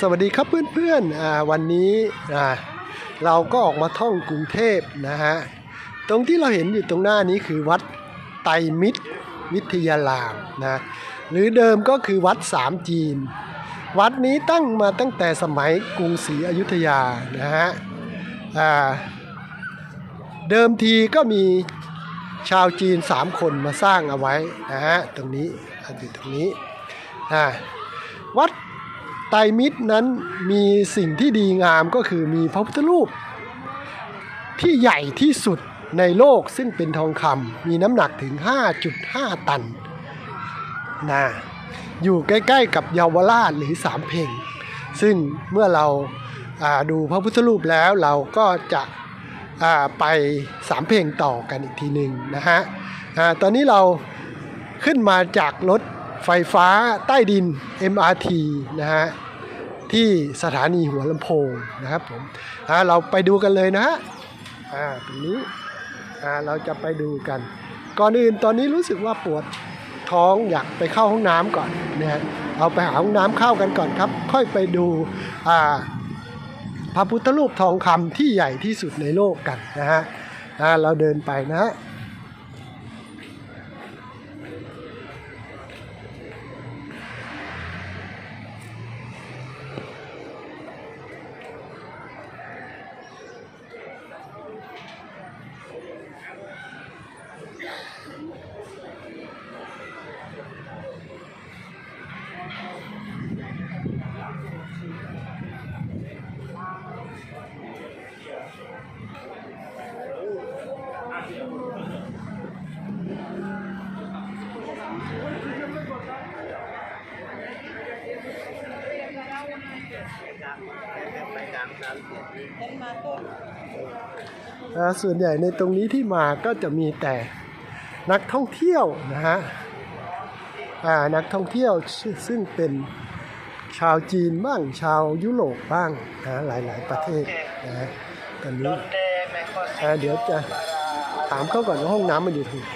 สวัสดีครับเพื่อนๆวันนี้เราก็ออกมาท่องกรุงเทพนะฮะตรงที่เราเห็นอยู่ตรงหน้านี้คือวัดไตรมิตรวิทยารามนะหรือเดิมก็คือวัดสามจีน วัดนี้ตั้งมาตั้งแต่สมัยกรุงศรีอยุธยานะฮะเดิมทีก็มีชาวจีน3คนมาสร้างเอาไว้นะฮะตรงนี้อยู่ตรงนี้วัด ตรมิตรนั้นมีสิ่งที่ดีงามก็คือมีพระพุทธรูป ที่ใหญ่ที่สุดในโลกซึ่งเป็นทองคำมีน้ำหนักถึง 5.5 ตันนะอยู่ใกล้ๆกับเยาวราชหรือสามเพ่งซึ่งเมื่อเราาดูพระพุทธรูปแล้วเราก็จะไปสามเพ่งต่อกันอีกทีหนึ่งนะฮะอตอนนี้เราขึ้นมาจากรถ ไฟฟ้าใต้ดิน MRT นะฮะที่สถานีหัวลำโพงนะครับผมเราไปดูกันเลยนะฮะอ่าตรงนี้เราจะไปดูกัน ก่อนอื่นตอนนี้รู้สึกว่าปวดท้องอยากไปเข้าห้องน้ำก่อนนะฮะเอาไปหาห้องน้ำเข้ากันก่อนครับ ค่อยไปดูอ่าพระพุทธรูปทองคำที่ใหญ่ที่สุดในโลกกันนะฮะเราเดินไปนะฮะ ส่วนใหญ่ในตรงนี้ที่มาก็จะมีแต่นักท่องเที่ยวนะฮะนักท่องเที่ยวซึ่งเป็นชาวจีนบ้างชาวยุโรปบ้างนะหลาย ๆ ประเทศนะตอนนี้เดี๋ยวจะถามเขาก่อนว่าห้องน้ำมันอยู่ตรงไหน